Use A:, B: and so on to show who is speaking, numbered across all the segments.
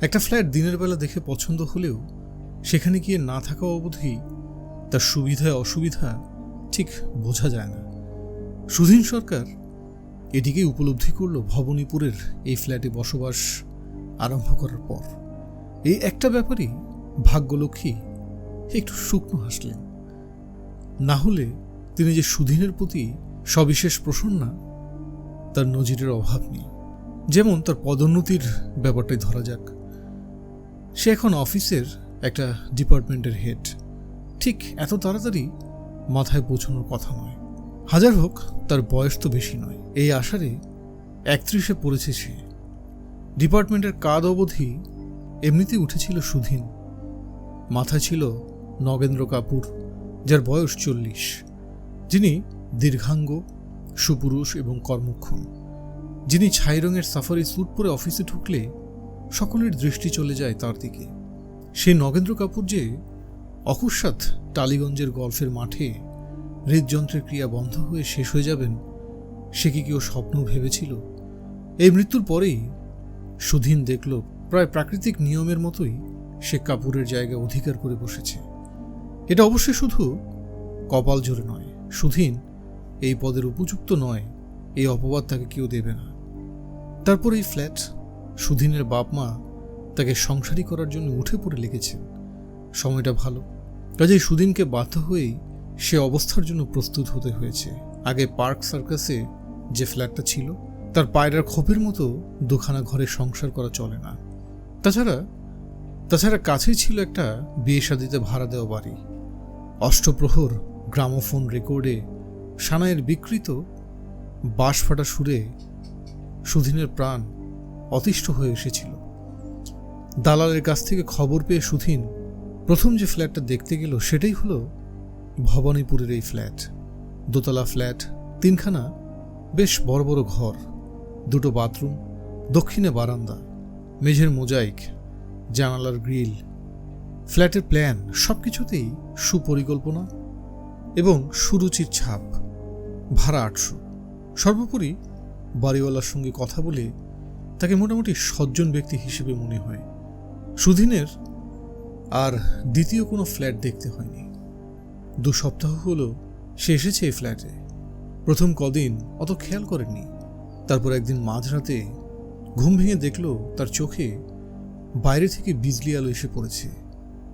A: একটা ফ্ল্যাট দিনের বেলা দেখে পছন্দ হলেও সেখানে গিয়ে না থাকা অবধি তার সুবিধা অসুবিধা ঠিক বোঝা যায় না। সুধীন সরকার এটিকে উপলব্ধি করল ভবনীপুরের এই ফ্ল্যাটে বসবাস আরম্ভ করার পর। এই একটা ব্যাপারই ভাগ্যলক্ষ্মী একটু শুকনো হাসলেন। না হলে তিনি যে সুধীনের প্রতি সবিশেষ প্রসন্না, তার নজিরের অভাব নেই। যেমন তার পদোন্নতির ব্যাপারটাই ধরা যাক। সে এখন অফিসের একটা ডিপার্টমেন্টের হেড। ঠিক এত তাড়াতাড়ি মাথায় পৌঁছানোর কথা নয়। হাজার হোক, তার বয়স তো বেশি নয়। এই আশারে একত্রিশে পড়েছে সে। ডিপার্টমেন্টের কাদ অবধি এমনিতে উঠেছিল সুধীন। মাথায় ছিল নগেন্দ্র কাপুর, যার বয়স চল্লিশ। যিনি দীর্ঘাঙ্গ, সুপুরুষ এবং কর্মক্ষম। যিনি ছাই রঙের সাফারি স্যুট পরে অফিসে ঢুকলে সকলের দৃষ্টি চলে যায় তার দিকে। সেই নগেন্দ্র কাপুর যে অকস্মাৎ টালিগঞ্জের গল্ফের মাঠে হৃদযন্ত্রের ক্রিয়া বন্ধ হয়ে শেষ হয়ে যাবেন, সে কি কেউ স্বপ্ন ভেবেছিল? এই মৃত্যুর পরেই সুধীন দেখল, প্রায় প্রাকৃতিক নিয়মের মতোই সে কাপুরের জায়গা অধিকার করে বসেছে। এটা অবশ্যই শুধু কপাল জোরে নয়। সুধীন এই পদের উপযুক্ত নয়, এই অপবাদ তাকে কেউ দেবে না। তারপর এই ফ্ল্যাট সুধীনের বাপ মা তাকে সংসারী করার জন্য উঠে পড়ে লেগেছেন সময়টা ভালো। কাজেই সুদিনকে বাধ্য হয়েই সে অবস্থার জন্য প্রস্তুত হতে হয়েছে। আগে পার্ক সার্কাসে যে ফ্ল্যাটটা ছিল, তার পায়রার খোপের মতো দুখানা ঘরে সংসার করা চলে না। তাছাড়া তাছাড়া কাছেই ছিল একটা বিয়ে শাদিতে ভাড়া দেওয়া বাড়ি। অষ্টপ্রহর গ্রামোফোন রেকর্ডে সানাইয়ের বিকৃত বাঁশ ফাটা সুরে সুধীনের প্রাণ অতিষ্ঠ হয়ে এসেছিল। দালালের কাছ থেকে খবর পেয়ে সুধীন প্রথম যে ফ্ল্যাটটা দেখতে গেল সেটাই হলো ভবানীপুরের এই ফ্ল্যাট। দোতলা ফ্ল্যাট, তিনখানা বেশ বড় বড় ঘর, দুটো বাথরুম, দক্ষিণে বারান্দা, মেঝের মোজাইক, জানালার গ্রিল। ফ্ল্যাটের প্ল্যান সব কিছুতেই সুপরিকল্পনা এবং সুরুচির ছাপ, ভাড়া আটশো। সর্বোপরি বাড়িওয়ালার সঙ্গে কথা বলে তাকে মোটামুটি সজ্জন ব্যক্তি হিসেবে মনে হয়। সুধীনের আর দ্বিতীয় কোনো ফ্ল্যাট দেখতে হয়নি। দু সপ্তাহ হলো সে এসেছে এই ফ্ল্যাটে। প্রথম কদিন অত খেয়াল করেনি তারপর একদিন মাঝরাতে ঘুম ভেঙে দেখল তার চোখে বাইরে থেকে বিজলি আলো এসে পড়েছে।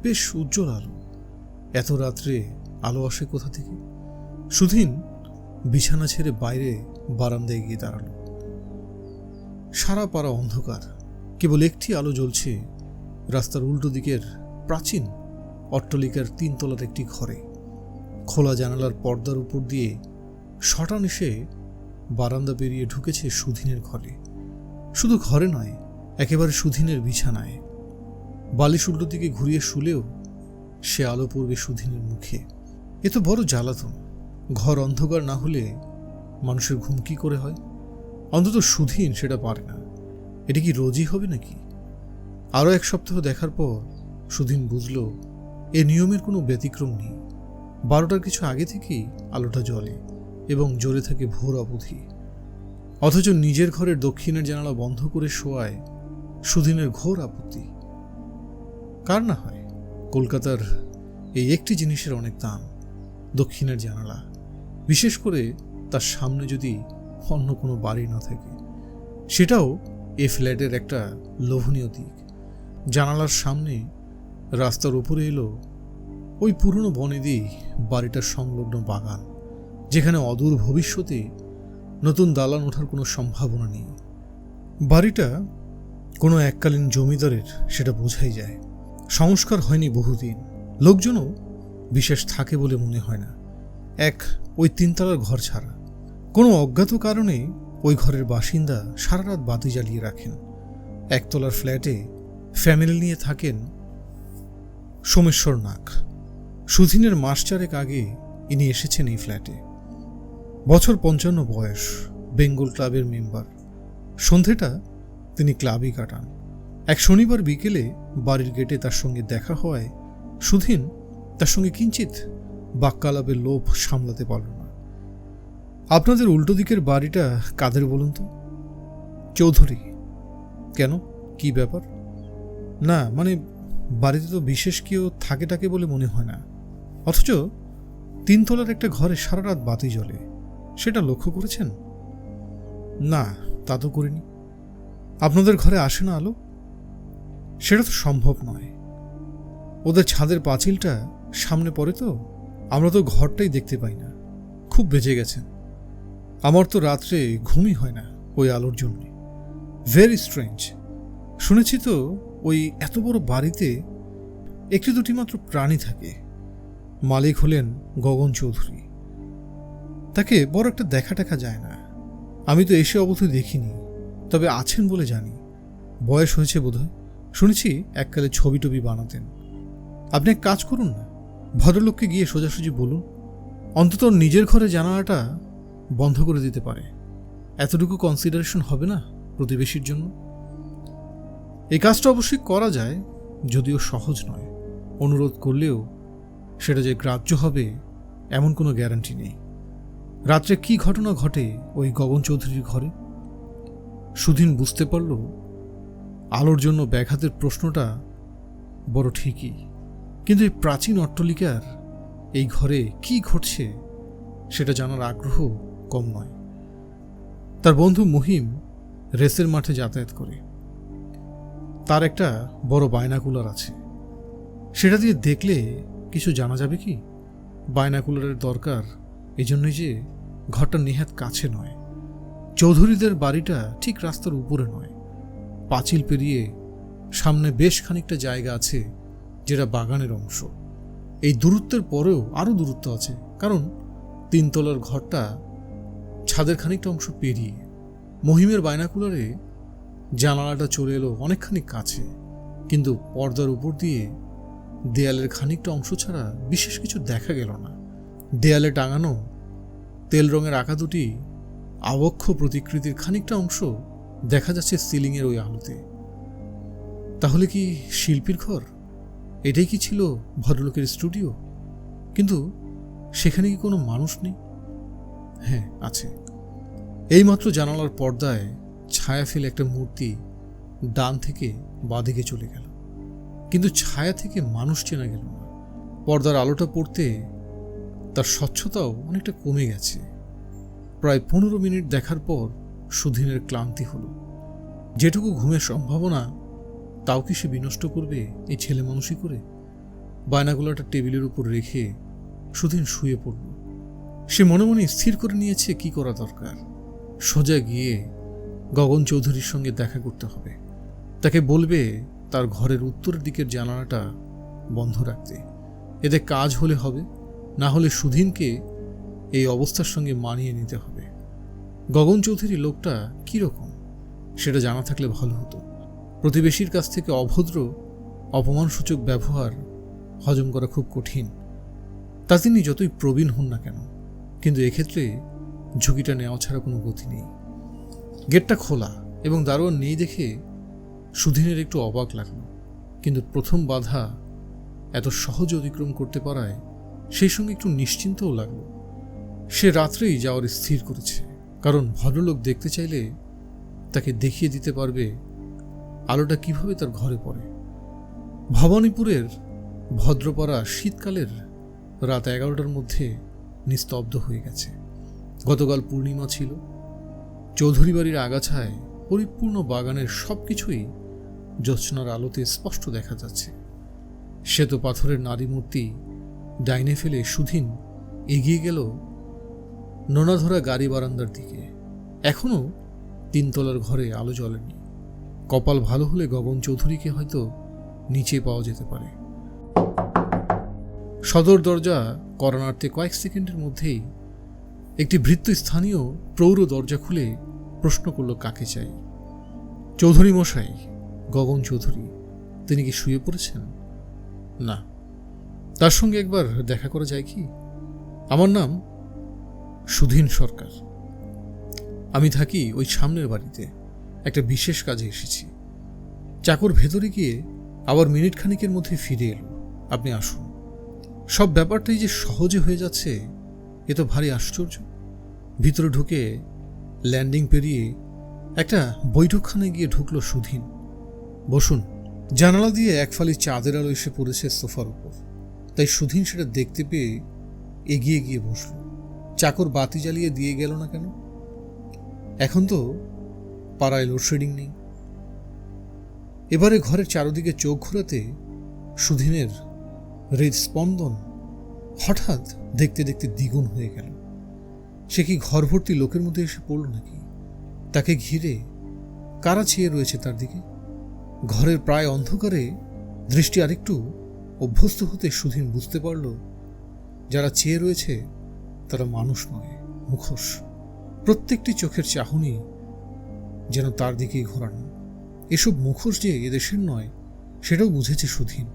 A: বেশ উজ্জ্বল আলো। এত রাত্রে আলো আসে কোথা থেকে? সুধীন বিছানা ছেড়ে বাইরে বারান্দায় গিয়ে দাঁড়াল। সারা পাড়া অন্ধকার। কেবল একটি আলো জ্বলছে রাস্তার উল্টো দিকের প্রাচীন অট্টলিকার তিনতলার একটি ঘরে। খোলা জানালার পর্দার উপর দিয়ে শটান এসে বারান্দা পেরিয়ে ঢুকেছে সুধীনের ঘরে। শুধু ঘরে নয়, একেবারে সুধীনের বিছানায়। বালিশ উল্টো দিকে ঘুরিয়ে শুলেও সে আলো পড়বে সুধীনের মুখে। এ তো বড় জ্বালাতন। ঘর অন্ধকার না হলে মানুষের ঘুম কি করে হয়? অন্তত সুধীন সেটা পারে না। এটা কি রোজই হবে নাকি? আরও এক সপ্তাহ দেখার পর সুধীন বুঝল, এ নিয়মের কোনো ব্যতিক্রম নেই। বারোটার কিছু আগে থেকেই আলোটা জ্বলে এবং জ্বলে থাকে ভোর অবধি। অথচ নিজের ঘরের দক্ষিণের জানালা বন্ধ করে শোয়ায় সুধীনের ঘোর আপত্তি। কার না হয়, কলকাতার এই একটি জিনিসের অনেক দাম, দক্ষিণের জানালা। বিশেষ করে তার সামনে যদি অন্য কোনো বাড়ি না থাকে। সেটাও এ ফ্ল্যাটের একটা লোভনীয় দিক। জানালার সামনে রাস্তার উপরে এলো ওই পুরনো বনেদি বাড়িটার সংলগ্ন বাগান, যেখানে অদূর ভবিষ্যতে নতুন দালান ওঠার কোনো সম্ভাবনা নেই। বাড়িটা কোনো এককালীন জমিদারের, সেটা বোঝাই যায়। সংস্কার হয়নি বহুদিন। লোকজনও বিশেষ থাকে বলে মনে হয় না। এক ওই তিনতলার ঘর ছাড়া। কোনো অজ্ঞাত কারণে ওই ঘরের বাসিন্দা সারা রাত বাতি জ্বালিয়ে রাখেন। একতলার ফ্ল্যাটে ফ্যামিলি নিয়ে থাকেন সোমেশ্বর নাগ। সুধীনের মাস চারেক আগে ইনি এসেছেন এই ফ্ল্যাটে। বছর পঞ্চান্ন বয়স, বেঙ্গল ক্লাবের মেম্বার। সন্ধেটা তিনি ক্লাবই কাটান। এক শনিবার বিকেলে বাড়ির গেটে তার সঙ্গে দেখা হওয়ায় সুধীন তার সঙ্গে কিঞ্চিত বাক্যালাপের লোভ সামলাতে পারল না। আপনাদের উল্টো দিকের বাড়িটা কাদের বলুন তো? চৌধুরী। কেন? কি ব্যাপার? না মানে বাড়িতে তো বিশেষ কেউ থাকে টাকে বলে মনে হয় না। অথচ তিনতলার একটা ঘরে সারা রাত বাতি জ্বলে। সেটা লক্ষ্য করেছেন? না, তা তো করিনি। আপনাদের ঘরে আসে না আলো? সেটা তো সম্ভব নয়। ওদের ছাদের পাঁচিলটা সামনে পড়ে তো, আমরা তো ঘরটাই দেখতে পাই না। খুব বেঁচে গেছেন। আমার তো রাত্রে ঘুমই হয় না ওই আলোর জন্য। ভেরি স্ট্রেঞ্জ শুনেছি তো ওই এত বড় বাড়িতে একটি দুটি মাত্র প্রাণী থাকে। মালিক হলেন গগন চৌধুরী। তাকে বড় একটা দেখা টাকা যায় না। আমি তো এসে অবধি দেখিনি, তবে আছেন বলে জানি। বয়স হয়েছে বোধহয়। শুনেছি এককালে ছবি টবি বানাতেন। আপনি এক কাজ করুন না। ভদ্রলোককে গিয়ে সোজাসুজি বলুন। অন্তত নিজের ঘরে জানালাটা বন্ধ করে দিতে পারে। এতটুকু কনসিডারেশন হবে না প্রতিবেশীর জন্য? এই কাজটা অবশ্যই করা যায়, যদিও সহজ নয়। অনুরোধ করলেও সেটা যে গ্রাহ্য হবে, এমন কোনো গ্যারান্টি নেই। রাত্রে কি ঘটনা ঘটে ওই গগন চৌধুরীর ঘরে? সুদিন বুঝতে পারল, আলোর জন্য ব্যাঘাতের প্রশ্নটা বড় ঠিকই। কিন্তু এই প্রাচীন অট্টলিকার এই ঘরে কি ঘটছে, সেটা জানার আগ্রহ কম নয়। তার বন্ধু মহিম রেসের মাঠে যাতায়াত করে। তার একটা বড় বায়নাকুলার আছে। সেটা দিয়ে দেখলে কিছু জানা যাবে কি? বায়নাকুলারের দরকার এই জন্যই যে ঘরটা নেহাত কাছে নয়। চৌধুরীদের বাড়িটা ঠিক রাস্তার উপরে নয়। পাঁচিল পেরিয়ে সামনে বেশ খানিকটা জায়গা আছে যেটা বাগানের অংশ। এই দূরত্বের পরেও আরও দূরত্ব আছে, কারণ তিনতলার ঘরটা ছাদের খানিকটা অংশ পেরিয়ে মহিমের বায়নাকুলারে জানালাটা চলে এলো অনেকখানি কাছে, কিন্তু পর্দার উপর দিয়ে দেয়ালের খানিকটা অংশ ছাড়া বিশেষ কিছু দেখা গেল না। দেয়ালে টাঙানো তেল রঙের আঁকা দুটি আবক্ষ প্রতিকৃতির খানিকটা অংশ দেখা যাচ্ছে সিলিংয়ের ওই আলোতে। তাহলে কি শিল্পীর ঘর? এটাই কি ছিল ভদ্রলোকের স্টুডিও? কিন্তু সেখানে কি কোনো মানুষ নেই? হ্যাঁ আছে। এইমাত্র জানালার পর্দায় ছায়া ফেলে একটা মূর্তি ডান থেকে বাঁদিকে চলে গেল। কিন্তু ছায়া থেকে মানুষ চেনা গেল না। পর্দার আলোটা পড়তে তার স্বচ্ছতাও অনেকটা কমে গেছে। প্রায় পনেরো মিনিট দেখার পর সুধীনের ক্লান্তি হলো। যেটুকু ঘুমের সম্ভাবনা, তাও কি সে বিনষ্ট করবে এই ছেলে মানুষই করে বায়নাগুলাটা টেবিলের উপর রেখে সুধীন শুয়ে পড়ল। সে মনে মনে স্থির করে নিয়েছে কি করা দরকার। সোজা গিয়ে গগন চৌধুরীর সঙ্গে দেখা করতে হবে। তাকে বলবে তার ঘরের উত্তরের দিকের জানালাটা বন্ধ রাখতে। এতে কাজ হলে হবে, না হলে সুধীনকে এই অবস্থার সঙ্গে মানিয়ে নিতে হবে। গগন চৌধুরী লোকটা কীরকম সেটা জানা থাকলে ভালো হতো। প্রতিবেশীর কাছ থেকে অভদ্র, অপমানসূচক ব্যবহার হজম করা খুব কঠিন। তা তিনি যতই প্রবীণ হন না কেন কিন্তু এক্ষেত্রে ঝুঁকিটা নেওয়া ছাড়া কোনো গতি নেই। গেটটা খোলা এবং দারোয়ান নেই দেখে সুধীনের একটু অবাক লাগল। কিন্তু প্রথম বাধা এত সহজে অতিক্রম করতে পারায় সেই সঙ্গে একটু নিশ্চিন্তও লাগল। সে রাত্রেই যাওয়ার স্থির করেছে, কারণ ভদ্রলোক দেখতে চাইলে তাকে দেখিয়ে দিতে পারবে আলোটা কীভাবে তার ঘরে পড়ে। ভবানীপুরের ভদ্রপাড়া শীতকালের রাত এগারোটার মধ্যে নিস্তব্ধ হয়ে গেছে। গতকাল পূর্ণিমা ছিল। চৌধুরী বাড়ির আগাছায় পরিপূর্ণ বাগানের সব কিছুই জ্যোৎস্নার আলোতে স্পষ্ট দেখা যাচ্ছে। শ্বেত পাথরের নারী মূর্তি ডাইনে ফেলে সুধীন এগিয়ে গেল নোনাধরা গাড়ি বারান্দার দিকে। এখনও তিনতলার ঘরে আলো জ্বলেনি। কপাল ভালো হলে গগন চৌধুরীকে হয়তো নিচে পাওয়া যেতে পারে। সদর দরজা করোনার্থে কয়েক সেকেন্ডের মধ্যেই একটি ভৃত্য স্থানীয় প্রৌঢ় দরজা খুলে প্রশ্ন করল, কাকে চাই? চৌধুরী মশাই, গগন চৌধুরী। তিনি কি শুয়ে পড়েছেন? না। তার সঙ্গে একবার দেখা করা যায় কি? আমার নাম সুধীন সরকার। আমি থাকি ওই সামনের বাড়িতে। একটা বিশেষ কাজে এসেছি। চাকর ভেতরে গিয়ে আবার মিনিট খানিকের মধ্যে ফিরে এলো। আপনি আসুন। সব ব্যাপারটাই যে সহজে হয়ে যাচ্ছে, এ তো ভারী আশ্চর্য। ভিতরে ঢুকে ল্যান্ডিং পেরিয়ে একটা বৈঠকখানে গিয়ে ঢুকলো সুধীন। বসুন, জানালা দিয়ে এক ফালি চাঁদের আলো এসে পড়েছে সোফার উপর। তাই সুধীন সেটা দেখতে পেয়ে এগিয়ে গিয়ে বসল। চাকর বাতি জ্বালিয়ে দিয়ে গেল না কেন? এখন তো পাড়ায় লোডশেডিং নেই। এবারে ঘরের চারদিকে চোখ ঘোরাতে সুধীনের হৃদস্পন্দন হঠাৎ দেখতে দেখতে দ্বিগুণ হয়ে গেল। সে কি ঘর ভর্তি লোকের মধ্যে এসে পড়ল নাকি? তাকে ঘিরে কারা চেয়ে রয়েছে তার দিকে? ঘরের প্রায় অন্ধকারে দৃষ্টি আরেকটু অভ্যস্ত হতে সুধীন বুঝতে পারল, যারা চেয়ে রয়েছে তারা মানুষ নয়, মুখোশ। প্রত্যেকটি চোখের চাহনি যেন তার দিকেই ঘোরানো। এসব মুখোশ যে এদেশের নয়, সেটাও বুঝেছে সুধীন।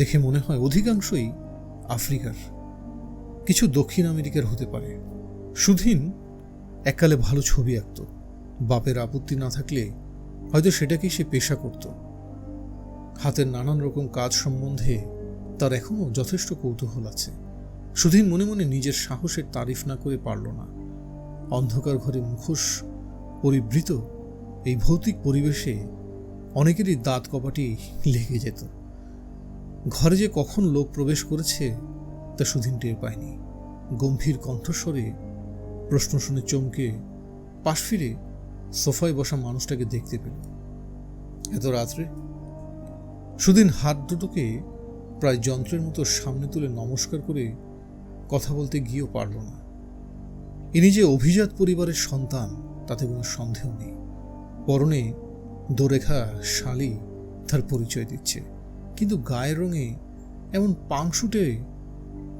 A: দেখে মনে হয় অধিকাংশই আফ্রিকার, কিছু দক্ষিণ আমেরিকার হতে পারে। সুধীন এককালে ভালো ছবি আঁকত। বাপের আপত্তি না থাকলে হয়তো সেটাকেই সে পেশা করত। হাতের নানান রকম কাজ সম্বন্ধে তার এখনও যথেষ্ট কৌতূহল আছে। সুধীন মনে মনে নিজের সাহসের তারিফ না করে পারল না। অন্ধকার ঘরে মুখোশ পরিবৃত এই ভৌতিক পরিবেশে অনেকেরই দাঁত কপাটি লেগে যেত। ঘরে যে কখন লোক প্রবেশ করেছে, তা সুধীন টের পায়নি। গম্ভীর কণ্ঠস্বরে, প্রশ্ন শুনে চমকে, পাশ ফিরে সোফায় বসা মানুষটাকে দেখতে পেল। এত রাত্রে? সুদিন হাত দুটোকে প্রায় যন্ত্রের মতো সামনে তুলে নমস্কার করে কথা বলতে গিয়েও পারল না। ইনি যে অভিজাত পরিবারের সন্তান, তাতে কোনো সন্দেহ নেই। পরনে দোরেখা শালি তার পরিচয় দিচ্ছে। কিন্তু গায়ের রঙে এমন পাংশুটে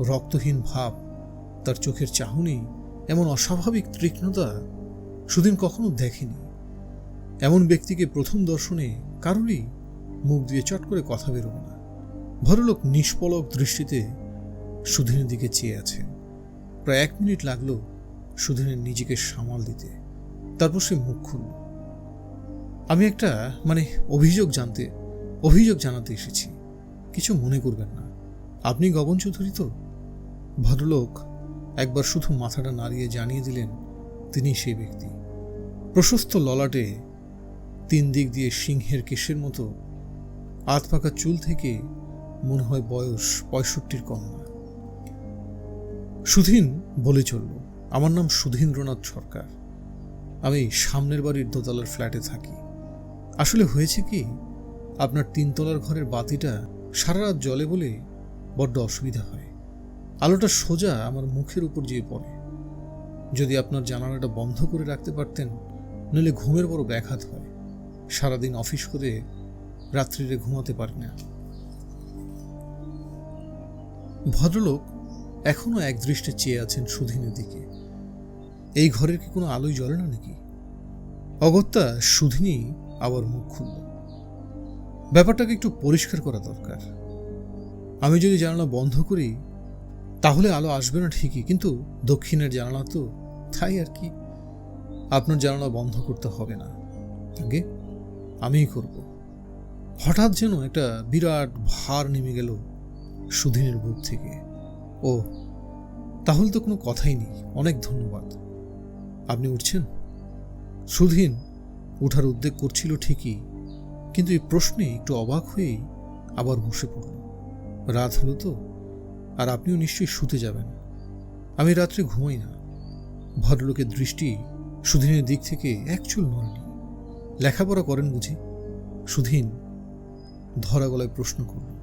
A: রক্তহীন ভাব, তার চোখের চাহনি, এমন অস্বাভাবিক তীক্ষ্ণতা সুদিন কখনো দেখেনি। এমন ব্যক্তিকে প্রথম দর্শনে কারোরই মুখ দিয়ে চট করে কথা বেরোবে না। ভদ্রলোক নিষ্পলক দৃষ্টিতে সুধীনের দিকে চেয়ে আছেন। প্রায় এক মিনিট লাগল সুধীনের নিজেকে সামাল দিতে। তারপর সে মুখ খুলল। আমি একটা মানে অভিযোগ জানতে অভিযোগ জানাতে এসেছি। কিছু মনে করবেন না। আপনি গগন চৌধুরী তো? ভদ্রলোক একবার শুধু মাথাটা নাড়িয়ে জানিয়ে দিলেন, তিনি সেই ব্যক্তি। প্রশস্ত ললাটে তিন দিক দিয়ে সিংহের কেশের মতো আত পাকা চুল থেকে মনে হয় বয়স পঁয়ষট্টির কম না। সুধীন বলে চলল, আমার নাম সুধীন্দ্রনাথ সরকার। আমি সামনের বাড়ির দোতলার ফ্ল্যাটে থাকি। আসলে হয়েছে কি আপনার তিনতলার ঘরের বাতিটা সারা রাত জলে বলে বড্ড অসুবিধা হয়। আলোটা সোজা আমার মুখের উপর যেয়ে পড়ে। যদি আপনার জানালাটা বন্ধ করে রাখতে পারতেন, নইলে ঘুমের বড় ব্যাঘাত হয়। সারাদিন অফিস করে রাত্রিরে ঘুমাতে পারি না। ভদ্রলোক এখনও এক দৃষ্টে চেয়ে আছেন সুধীনের দিকে। এই ঘরের কি কোনো আলোই জ্বলে না নাকি? অগত্যা সুধিনী আবার মুখ খুলল। ব্যাপারটাকে একটু পরিষ্কার করা দরকার। আমি যদি জানালা বন্ধ করি, তাহলে আলো আসবে না ঠিকই, কিন্তু দক্ষিণের জানালা তো, তাই আর কি? আপনার জানালা বন্ধ করতে হবে না। আগে আমিই করব। হঠাৎ যেন একটা বিরাট ভার নেমে গেল সুধীনের বুক থেকে। ও, তাহলে তো কোনো কথাই নেই। অনেক ধন্যবাদ। আপনি উঠছেন? সুধীন ওঠার উদ্যোগ করছিল ঠিকই। কিন্তু এই প্রশ্নে একটু অবাক হয়েই আবার বসে পড়ল। রাত হলো তো, আর আপনিও নিশ্চয়ই শুতে যাবেন। আমি রাত্রে ঘুমাই না। ভদ্রলোকের দৃষ্টি সুধীনের দিক থেকে একচুল নড়েনি লেখাপড়া করেন বুঝি? সুধীন ধরা গলায় প্রশ্ন করল।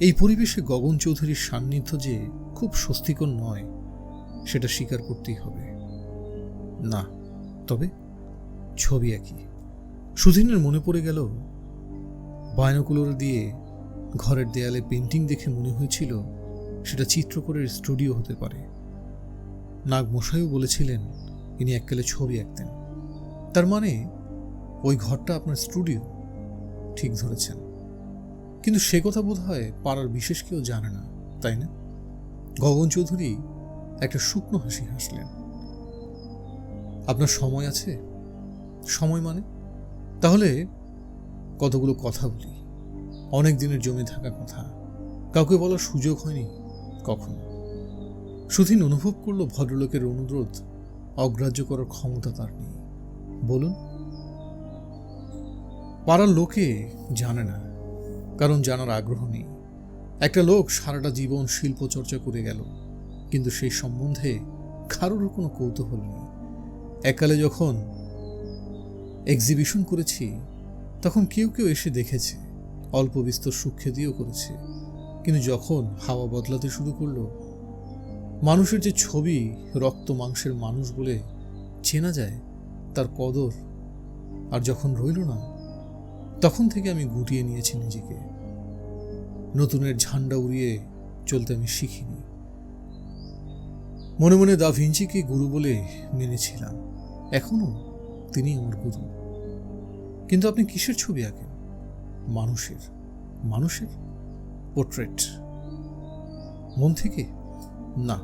A: এই পরিবেশে গগন চৌধুরীর সান্নিধ্য যে খুব স্বস্তিকর নয়, সেটা স্বীকার করতেই হবে। না, তবে ছবি আঁকি। সুধীনের মনে পড়ে গেল, বায়নকুলোর দিয়ে ঘরের দেয়ালে পেন্টিং দেখে মনে হয়েছিল সেটা চিত্রকরের স্টুডিও হতে পারে। নাগ মশাইও বলেছিলেন, ইনি এককালে ছবি আঁকতেন। তার মানে ওই ঘরটা আপনার স্টুডিও, ঠিক ধরেছেন। কিন্তু সে কথা বোধ হয় পাড়ার বিশেষ কেউ জানে না, তাই না? গগন চৌধুরী একটা শুকনো হাসি হাসলেন। আপনার সময় আছে? সময় মানে? তাহলে কতগুলো কথা বলি? অনেক দিনের জমে থাকা কথা। কাউকে বলার সুযোগ হয়নি কখনো। সুধীন অনুভব করল ভদ্রলোকের অনুরোধ অগ্রাহ্য করার ক্ষমতা তার নেই। বলুন। পাড়ার লোকে জানে না, কারণ জানার আগ্রহ নেই। একটা লোক সারাটা জীবন শিল্প চর্চা করে গেল, কিন্তু সেই সম্বন্ধে কারোর কোনো কৌতূহল নেই। এককালে যখন এক্সিবিশন করেছি, তখন কেউ কেউ এসে দেখেছে, অল্প বিস্তর সুখ্যাতিও করেছে। কিন্তু যখন হাওয়া বদলাতে শুরু করল, মানুষের যে ছবি রক্ত মাংসের মানুষ বলে চেনা যায়, তার কদর আর যখন রইল না, তখন থেকে আমি গুটিয়ে নিয়েছি নিজেকে। নতুনের ঝান্ডা উড়িয়ে চলতে আমি শিখিনি। মনে মনে দা ভিঞ্চিকে গুরু বলে মেনেছিলাম। এখনও তিনি আমার গুরু। কিন্তু আপনি কিসের ছবি আঁকেন? মানুষের। মানুষের? পোর্ট্রেট। মন থেকে? না,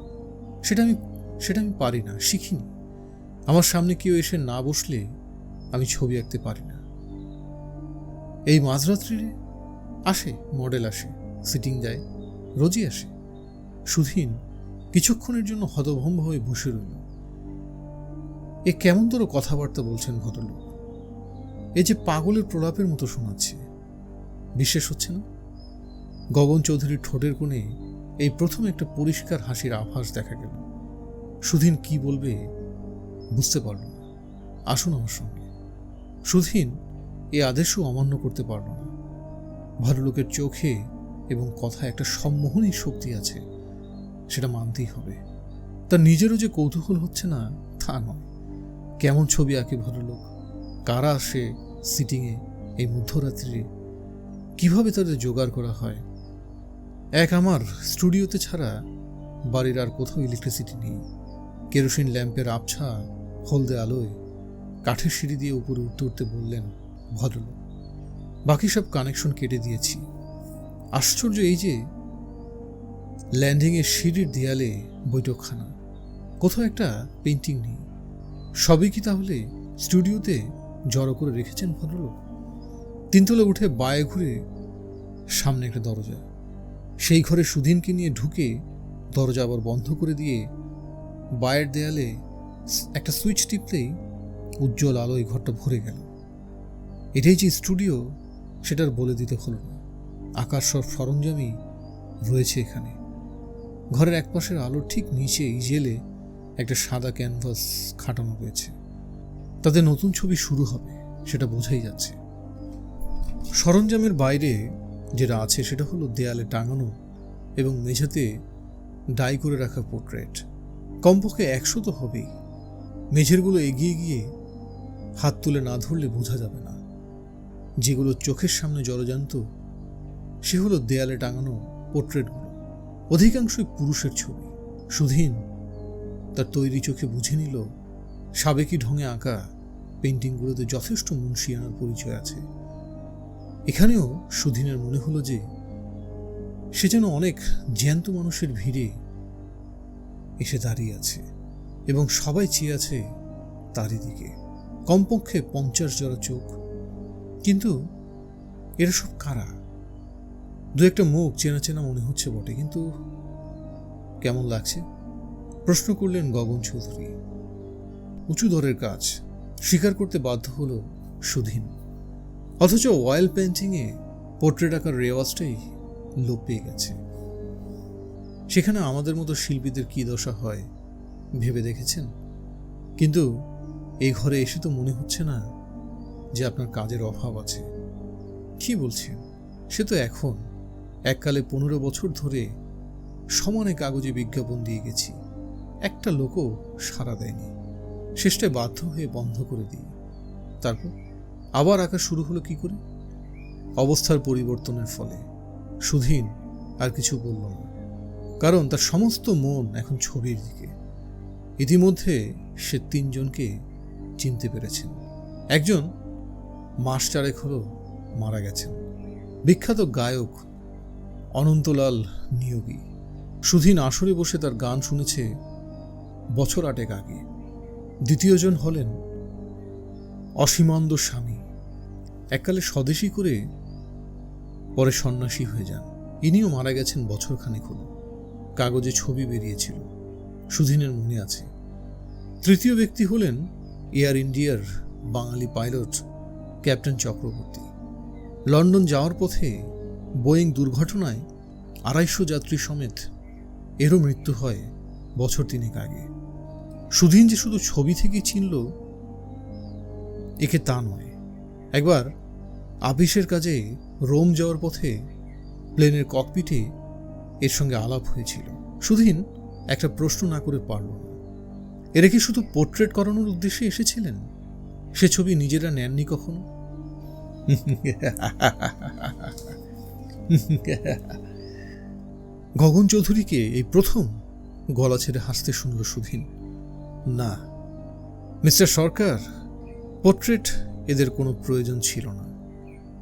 A: সেটা আমি সেটা আমি পারি না, শিখিনি। আমার সামনে কেউ এসে না বসলে আমি ছবি আঁকতে পারি না। এই মাঝরাত্রিরে আসে, মডেল আসে, সিটিং দেয়, রোজই আসে। সুধীন কিছুক্ষণের জন্য হতভম্ব হয়ে বসে রইল। এ কেমন তোর কথাবার্তা বলছেন ভদ্রলোক? এ যে পাগলের প্রলাপের মতো শোনাচ্ছে। বিশ্বাস হচ্ছে না? গগন চৌধুরীর ঠোঁটের কোণে এই প্রথম একটা পরিষ্কার হাসির আভাস দেখা গেল। সুধীন কি বলবে বুঝতে পারল না। আসুন আমার সঙ্গে। সুধীন এ আদেশও অমান্য করতে পারল না। ভদ্রলোকের চোখে এবং কথায় একটা সম্মোহনী শক্তি আছে, সেটা মানতেই হবে। তার নিজেরও যে কৌতূহল হচ্ছে না, তা নয়। কেমন ছবি আঁকে ভদ্রলোক? কারা আসে সিটিংয়ে এই মধ্যরাত্রিরে? কীভাবে তাদের জোগাড় করা হয়? এক আমার স্টুডিওতে ছাড়া বাড়ির আর কোথাও ইলেকট্রিসিটি নেই। কেরোসিন ল্যাম্পের আবছা হলদে আলোয় কাঠের সিঁড়ি দিয়ে উপরে উঠতে উঠতে বললেন, ভদ্রলোক, বাকি সব কানেকশন কেটে দিয়েছি। আশ্চর্য এই যে ল্যান্ডিংয়ের সিঁড়ির দেয়ালে বৈঠকখানা। কোথাও একটা পেন্টিং নেই। সবই কি তাহলে স্টুডিওতে জড়ো করে রেখেছেন ভদ্রলোক? তিনতলা উঠে বায়ে ঘুরে সামনে একটা দরজা। সেই ঘরে সুধীনকে নিয়ে ঢুকে দরজা আবার বন্ধ করে দিয়ে বায়ের দেয়ালে একটা সুইচ টিপলেই উজ্জ্বল আলো এই ঘরটা ভরে গেল। এটাই যে স্টুডিও, সেটার বলে দিতে হলো না। আকার সব সরঞ্জামই রয়েছে এখানে। ঘরের একপাশের আলোর ঠিক নিচে, ইজেলে একটা সাদা ক্যানভাস খাটানো রয়েছে। তাতে নতুন ছবি শুরু হবে, সেটা বোঝাই যাচ্ছে। সরঞ্জামের বাইরে যেটা আছে, সেটা হলো দেয়ালে টাঙানো এবং মেঝেতে ডাই করে রাখা পোর্ট্রেট। কমপক্ষে একশো তো হবেই। মেঝেরগুলো এগিয়ে গিয়ে হাত তুলে না ধরলে বোঝা যাবে না। যেগুলো চোখের সামনে জলজান্ত, সে হলো দেয়ালে টাঙানো পোর্ট্রেটগুলো। অধিকাংশই পুরুষের ছবি, সুধীন তার তৈরি চোখে বুঝে নিল, সাবেকি ঢঙে আঁকা পেন্টিংগুলোতে যথেষ্ট মুন্সিয়ানার পরিচয় আছে। এখানেও সুধীনের মনে হলো যে, সে যেন অনেক জ্যান্ত মানুষের ভিড়ে এসে দাঁড়িয়ে আছে এবং সবাই চেয়ে আছে তারই দিকে। কমপক্ষে পঞ্চাশ জোড়া চোখ। কিন্তু এরা সব কারা? দু একটা মুখ চেনা চেনা মনে হচ্ছে বটে, কিন্তু কেমন লাগছে? প্রশ্ন করলেন গগন চৌধুরী। উঁচু দরের কাজ, স্বীকার করতে বাধ্য হলো সুধীন। অথচ অয়েল পেন্টিংয়ে পোর্ট্রেট আঁকার রেওয়াজটাই লোপ পেয়ে গেছে। সেখানে আমাদের মতো শিল্পীদের কী দশা হয় ভেবে দেখেছেন? কিন্তু এই ঘরে এসে তো মনে হচ্ছে না যে আপনার কাজের অভাব আছে। কি বলছেন? সে তো এখন, এককালে পনেরো বছর ধরে সমানে কাগজে বিজ্ঞাপন দিয়ে গেছি। একটা লোকও সাড়া দেয়নি। শেষটায় বাধ্য হয়ে বন্ধ করে দিই। তারপর আবার আঁকা শুরু হলো কি করে? অবস্থার পরিবর্তনের ফলে। সুধীন আর কিছু বলল না। কারণ তার সমস্ত মন এখন ছবির দিকে। ইতিমধ্যে সে তিনজনকে চিনতে পেরেছেন। একজন মাস চারেক হলো মারা গেছেন। বিখ্যাত গায়ক অনন্তলাল নিয়োগী। সুধীন আসরে বসে তার গান শুনেছে বছর আটেক আগে। দ্বিতীয়জন হলেন অসীমান্দ স্বামী। এককালে স্বদেশী করে পরে সন্ন্যাসী হয়ে যান। ইনিও মারা গেছেন বছরখানেক হলো। কাগজে ছবি বেরিয়েছিল। সুধীনের মনে আছে। তৃতীয় ব্যক্তি হলেন এয়ার ইন্ডিয়ার বাঙালি পাইলট ক্যাপ্টেন চক্রবর্তী। লন্ডন যাওয়ার পথে বোয়িং দুর্ঘটনায় আড়াইশো যাত্রী সমেত এরও মৃত্যু হয় বছর তিনেক আগে। সুধীন যে শুধু ছবি থেকেই চিনল, একে তা নয়। একবার আপিসের কাজে রোম যাওয়ার পথে প্লেনের ককপিটে এর সঙ্গে আলাপ হয়েছিল। সুধীন একটা প্রশ্ন না করে পারল না। এরা কি শুধু পোর্ট্রেট করানোর উদ্দেশ্যে এসেছিলেন? সে ছবি নিজেরা নেননি কখনো? গগন চৌধুরীকে এই প্রথম গলা ছেড়ে হাসতে শুনল সুধীন। না। মিস্টার সরকার, পোর্ট্রেট এদের কোনো প্রয়োজন ছিল না।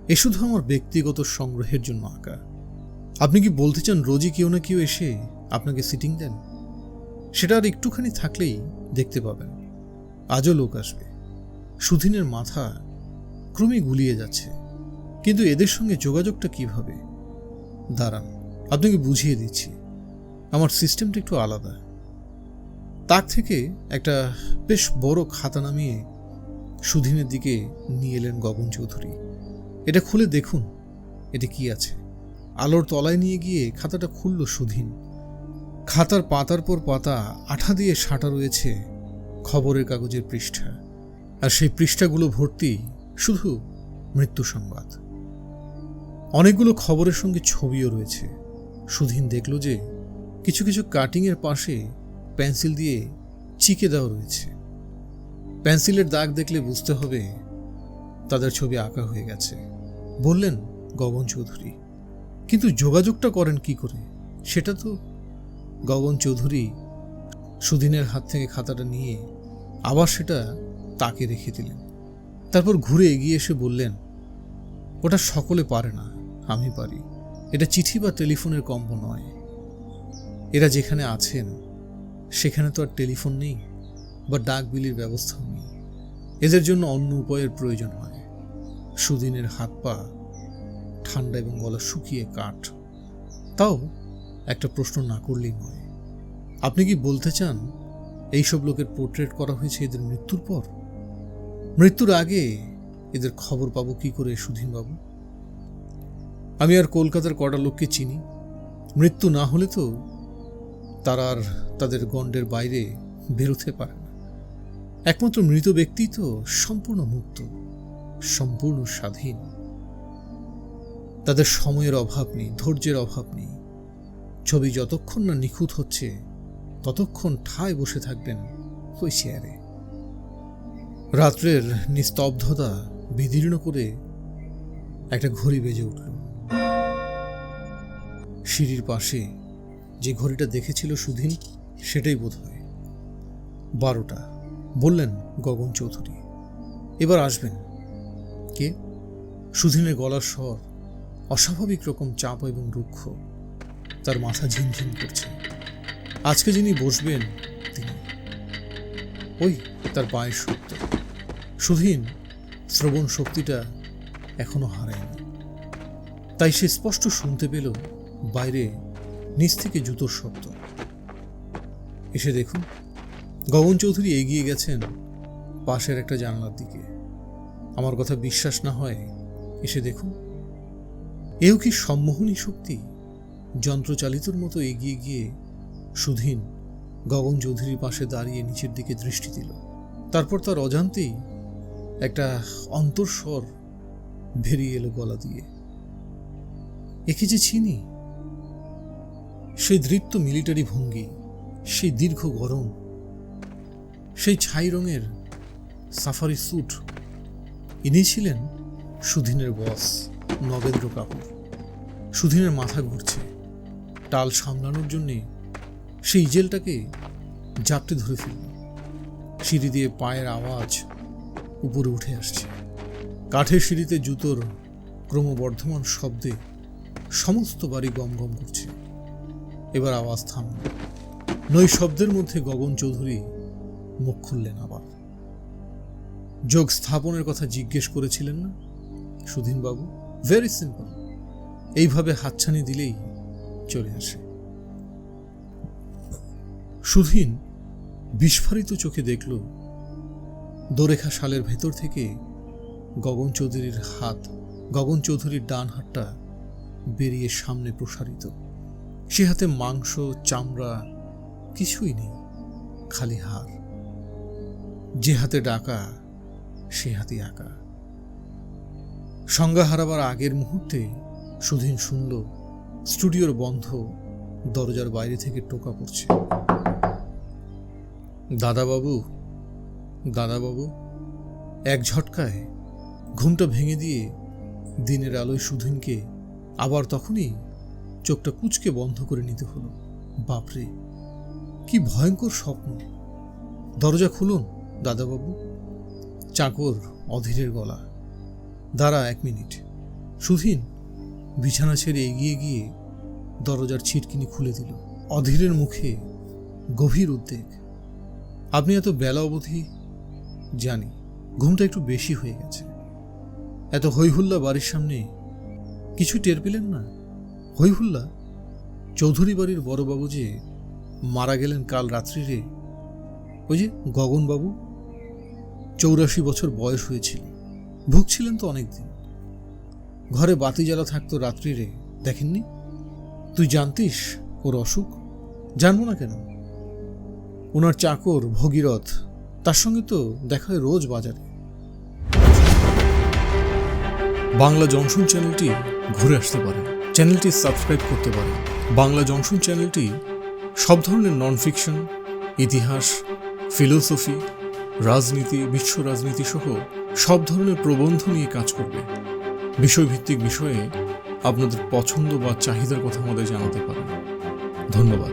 A: এ শুধু আমার ব্যক্তিগত সংগ্রহের জন্য আঁকা। আপনি কি বলতে চান রোজই কেউ না কেউ এসে আপনাকে সিটিং দেন? সেটা আর একটুখানি থাকলেই দেখতে পাবেন। আজও লোক আসবে। সুধীনের মাথা ক্রমে গুলিয়ে যাচ্ছে। কিন্তু এদের সঙ্গে যোগাযোগটা কীভাবে? দাঁড়ান, আপনাকে বুঝিয়ে দিচ্ছি। আমার সিস্টেমটা একটু আলাদা। তাক থেকে একটা বেশ বড় খাতা নামিয়ে সুধীনের দিকে নিয়ে এলেন গগন চৌধুরী। এটা খুলে দেখুন এটা কি আছে। আলোর তলায় নিয়ে গিয়ে খাতাটা খুলল সুধীন খাতার পাতার পর পাতা, আঠা দিয়ে সাঁটা রয়েছে খবরের কাগজের পৃষ্ঠা। আর সেই পৃষ্ঠাগুলো ভর্তি শুধু মৃত্যু সংবাদ। অনেকগুলো খবরের সঙ্গে ছবিও রয়েছে। সুধীন দেখল যে কিছু কিছু কাটিংয়ের পাশে পেন্সিল দিয়ে চিকে দেওয়া রয়েছে। পেন্সিলের দাগ দেখলে বুঝতে হবে তাদের ছবি আঁকা হয়ে গেছে। বললেন গগন চৌধুরী, কিন্তু যোগাযোগটা করেন কি করে? সেটা তো গগন চৌধুরী সুদিনের হাত থেকে খাতাটা নিয়ে আবার সেটা তাকে রেখে দিলেন। তারপর ঘুরে এগিয়ে এসে বললেন, ওটা সকলে পারে না, আমি পারি। এটা চিঠি বা টেলিফোনের কম্প নয়। এরা যেখানে আছেন সেখানে তো আর টেলিফোন নেই, বা ডাক বিলির ব্যবস্থাও নেই। এদের জন্য অন্য উপায়ের প্রয়োজন হয়। সুদিনের হাত পা, ঠান্ডা এবং গলা শুকিয়ে কাঠ। তাও একটা প্রশ্ন না করলেই নয়। আপনি কি বলতে চান, এইসব লোকের পোর্ট্রেট করা হয়েছে এদের মৃত্যুর পর? মৃত্যুর আগে এদের খবর পাবো কি করে সুধীনবাবু? আমি আর কলকাতার কটা লোককে চিনি। মৃত্যু না হলে তো তারা আর তাদের গণ্ডের বাইরে বেরোতে পারে না। একমাত্র মৃত ব্যক্তি তো সম্পূর্ণ মুক্ত, সম্পূর্ণ স্বাধীন। তাদের সময়ের অভাব নেই, ধৈর্যের অভাব নেই। ছবি যতক্ষণ না নিখুঁত হচ্ছে, ততক্ষণ ঠায় বসে থাকবেন ওই চেয়ারে রাত্রের নিস্তব্ধতা বিদীর্ণ করে একটা ঘড়ি বেজে উঠল। সিঁড়ির পাশে যে ঘড়িটা দেখেছিল সুধীন, সেটাই বোধ হয় বারোটা। বললেন গগন চৌধুরী। এবার আসবেন। কে? সুধীনের গলার স্বর অস্বাভাবিক রকম চাপ এবং রুক্ষ। তার মাথা ঝিমঝিম করছে। আজকে যিনি বসবেন, তিনি। ওই তার পায়ের শব্দ সুধীন, শ্রবণ শক্তিটা এখনও হারায়নি। তাই সে স্পষ্ট শুনতে পেল বাইরে নিচ থেকে জুতোর শব্দ। এসে দেখুন, গগন চৌধুরী এগিয়ে গেছেন পাশের একটা জানলার দিকে। আমার কথা বিশ্বাস না হয়, এসে দেখুন, এও কি সম্মোহনী শক্তি যন্ত্রচালিতর মতো এগিয়ে গিয়ে সুধীন গগন চৌধুরীর পাশে দাঁড়িয়ে নিচের দিকে দৃষ্টি দিল। তারপর তার অজান্তেই একটা অন্তঃস্বর বেরিয়ে এলো গলা দিয়ে। একে যে চিনি সেই দৃপ্ত মিলিটারি ভঙ্গি সেই দীর্ঘ গরম, সেই ছাই রঙের সাফারি স্যুট। ইনি ছিলেন সুধীনের বস নবেন্দ্র কাপুর। সুধীনের মাথা ঘুরছে, টাল সামলানোর জন্যে সেই ইজেলটাকে জাপটে ধরে ফেলল। সিঁড়ি দিয়ে পায়ের আওয়াজ উপরে উঠে আসছে। কাঠের সিঁড়িতে জুতোর ক্রমবর্ধমান শব্দে সমস্ত বাড়ি গম গম করছে। এবার আওয়াজ থামল। নৈ শব্দের মধ্যে গগন চৌধুরী মুখ খুললেন আবার। যোগ স্থাপনের কথা জিজ্ঞেস করেছিলেন না? সুধীনবাবু ভেরি সিম্পল এইভাবে হাতছানি দিলেই চলে আসে। সুধীন বিস্ফারিত চোখে দেখল, দোরেখা শালের ভেতর থেকে গগন চৌধুরীর হাত, গগন চৌধুরীর ডান হাতটা বেরিয়ে সামনে প্রসারিত। সে হাতে মাংস, চামড়া, কিছুই নেই, খালি হার যে হাতে ডাকা, সে হাতে আঁকা। সংজ্ঞা হারাবার আগের মুহূর্তে সুধীন শুনল, স্টুডিওর বন্ধ, দরজার বাইরে থেকে টোকা পড়ছে। দাদাবাবু দাদাবাবু, এক ঝটকায় ঘুমটা ভেঙে দিয়ে দিনের আলোয় সুধীনকে আবার তখনই চোখটা কুচকে বন্ধ করে নিতে হলো। বাপরে, কি ভয়ঙ্কর স্বপ্ন। দরজা খুলুন, দাদাবাবু। চাকর অধীরের গলা। দাঁড়া এক মিনিট। সুধীন বিছানা ছেড়ে এগিয়ে গিয়ে দরজার ছিটকিনি খুলে দিল। অধীরের মুখে গভীর উদ্বেগ। আপনি এত বেলা অবধি জানি, ঘুমটা একটু বেশি হয়ে গেছে। এত হৈহুল্লা বাড়ির সামনে কিছু টের পেলেন না? হৈহুল্লা চৌধুরী বাড়ির বড়বাবু যে মারা গেলেন কাল রাত্রিরে, ওই যে গগনবাবু চৌরাশি বছর বয়স হয়েছিল। ভুগছিলেন তো অনেকদিন। ঘরে বাতি জ্বালা থাকতো রাত্রিরে, দেখেননি? তুই জানতিস ওর অসুখ? জানব না কেন? ওনার চাকর ভগীরথ, তার সঙ্গে তো দেখা হয় রোজ বাজারে। বাংলা জংশন চ্যানেলটি ঘুরে আসতে পারে। চ্যানেলটি সাবস্ক্রাইব করতে পারেন। বাংলা জংশন চ্যানেলটি সব ধরনের নন ফিকশন ইতিহাস ফিলোসফি রাজনীতি, বিশ্ব রাজনীতি সহ সব ধরনের প্রবন্ধ নিয়ে কাজ করবে। বিষয়ভিত্তিক বিষয়ে আপনাদের পছন্দ বা চাহিদার কথা আমাদের জানাতে পারেন। ধন্যবাদ।